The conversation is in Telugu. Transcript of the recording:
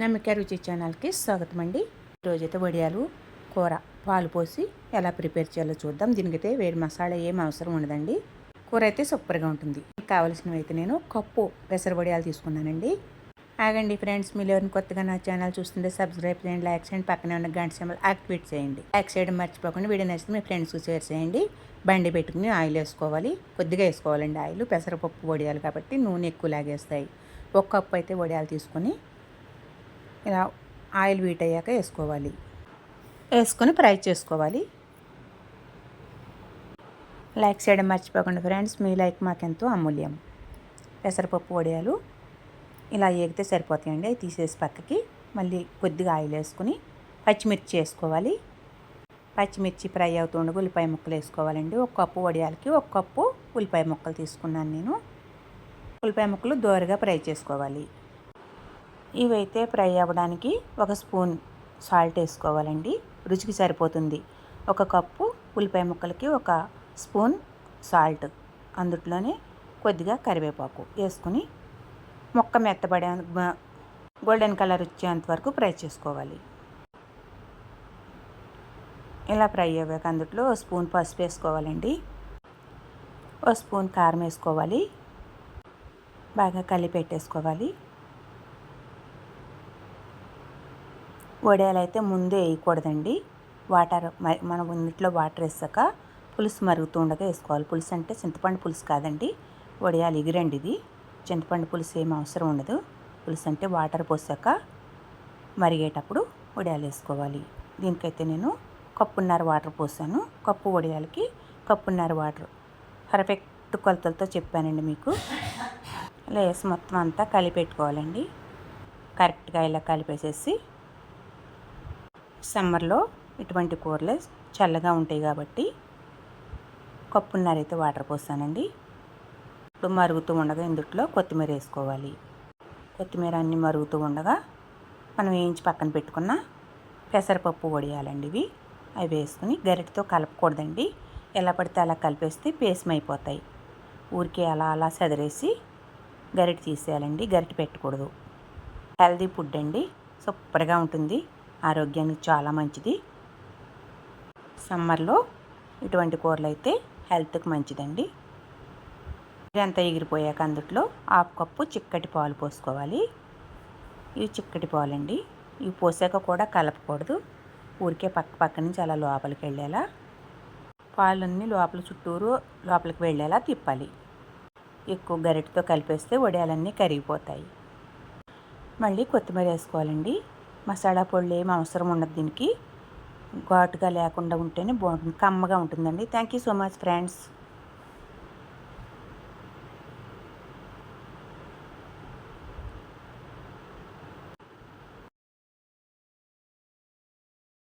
నమ్మిక రుచి ఛానల్కి స్వాగతం అండి రోజైతే వడియాలు కూర పాలు పోసి ఎలా ప్రిపేర్ చేయాలో చూద్దాం. దీనికైతే వేడి మసాలా ఏం అవసరం ఉండదండి. కూర అయితే సూపర్గా ఉంటుంది. కావలసినవి అయితే నేను కప్పు పెసర వడియాలు తీసుకున్నానండి. ఆగండి ఫ్రెండ్స్ మీరు ఎవరిని కొత్తగా నా ఛానల్ చూస్తుంటే సబ్స్క్రైబ్ చేయండి లైక్ చేయండి పక్కనే ఉన్న గంట సింబల్ యాక్టివేట్ చేయండి. లైక్ చేయడం మర్చిపోకుండా వీడియో నచ్చితే మీ ఫ్రెండ్స్కి షేర్ చేయండి. బండి పెట్టుకుని ఆయిల్ వేసుకోవాలి. కొద్దిగా వేసుకోవాలండి ఆయిల్. పెసరపప్పు వడియాలు కాబట్టి నూనె ఎక్కువ లాగేస్తాయి. ఒక కప్పు అయితే వడియాలు తీసుకొని ఇలా ఆయిల్ వీట్ అయ్యాక వేసుకోవాలి. వేసుకొని ఫ్రై చేసుకోవాలి. లైక్ చేయడం మర్చిపోకుండా ఫ్రెండ్స్ మీ లైక్ మాకెంతో అమూల్యం. పెసరపప్పు వడియాలు ఇలా ఏగితే సరిపోతాయండి. అవి తీసేసి పక్కకి మళ్ళీ కొద్దిగా ఆయిల్ వేసుకుని పచ్చిమిర్చి వేసుకోవాలి. పచ్చిమిర్చి ఫ్రై అవుతుండగా ఉల్లిపాయ ముక్కలు వేసుకోవాలండి. ఒక కప్పు వడియాలకి ఒక కప్పు ఉల్లిపాయ ముక్కలు తీసుకున్నాను నేను. ఉల్లిపాయ ముక్కలు దోరగా ఫ్రై చేసుకోవాలి. ఇవైతే ఫ్రై అవ్వడానికి ఒక స్పూన్ సాల్ట్ వేసుకోవాలండి. రుచికి సరిపోతుంది. ఒక కప్పు ఉల్లిపాయ ముక్కలకి ఒక స్పూన్ సాల్ట్. అందుట్లోనే కొద్దిగా కరివేపాకు వేసుకుని మొక్క మెత్తబడే గోల్డెన్ కలర్ వచ్చేంత వరకు ఫ్రై చేసుకోవాలి. ఇలా ఫ్రై అయ్యాక అందుట్లో ఓ స్పూన్ పసుపు వేసుకోవాలండి. ఓ స్పూన్ కారం వేసుకోవాలి. బాగా కలిపి వడియాలు అయితే ముందే వేయకూడదండి. వాటర్ మనం ఇంట్లో వాటర్ వేసాక పులుసు మరుగుతూ ఉండగా వేసుకోవాలి. పులుసు అంటే చింతపండు పులుసు కాదండి. వడియాలు ఎగిరండి ఇది. చింతపండు పులుసు ఏం అవసరం ఉండదు. పులుసు అంటే వాటర్ పోసాక మరిగేటప్పుడు వడియాలు వేసుకోవాలి. దీనికైతే నేను కప్పున్నర వాటర్ పోసాను. కప్పు వడియాలకి కప్పున్నర వాటర్. పర్ఫెక్ట్ కొలతలతో చెప్పానండి మీకు. ఇలా వేసి మొత్తం అంతా కలిపెట్టుకోవాలండి. కరెక్ట్గా ఇలా కలిపేసేసి సమ్మర్లో ఇటువంటి కూరలు చల్లగా ఉంటాయి కాబట్టి కప్పున్నర అయితే వాటర్ పోసానండి ఇప్పుడు మరుగుతూ ఉండగా ఇందుట్లో కొత్తిమీర వేసుకోవాలి. కొత్తిమీర అన్నీ మరుగుతూ ఉండగా మనం వేయించి పక్కన పెట్టుకున్న పెసరపప్పు వడియాలండి ఇవి. అవి వేసుకుని గరిటతో కలపకూడదండి. ఎలా పడితే అలా కలిపేస్తే పేసం అయిపోతాయి. ఊరికే అలా అలా సెదరేసి గరిట తీసేయాలండి. గరిట పెట్టకూడదు. హెల్దీ ఫుడ్ అండి. సూపర్గా ఉంటుంది. ఆరోగ్యానికి చాలా మంచిది. సమ్మర్లో ఇటువంటి కూరలు అయితే హెల్త్కి మంచిదండి. ఇదంతా ఎగిరిపోయాక అందుట్లో హాఫ్ కప్పు చిక్కటి పాలు పోసుకోవాలి. ఇవి చిక్కటి పాలండి. ఇవి పోసాక కూడా కలపకూడదు. ఊరికే పక్క పక్క నుంచి అలా లోపలికి వెళ్ళేలా. పాలన్నీ లోపల చుట్టూరు లోపలికి వెళ్ళేలా తిప్పాలి. ఎక్కువ గరిటతో కలిపేస్తే వడియాలన్నీ కరిగిపోతాయి. మళ్ళీ కొత్తిమీర వేసుకోవాలండి. మసాలా పొళ్ళు ఏమి అవసరం ఉండదు దీనికి. ఘాటుగా లేకుండా ఉంటేనే బాగుంటుంది. కమ్మగా ఉంటుందండి. Thank you so much friends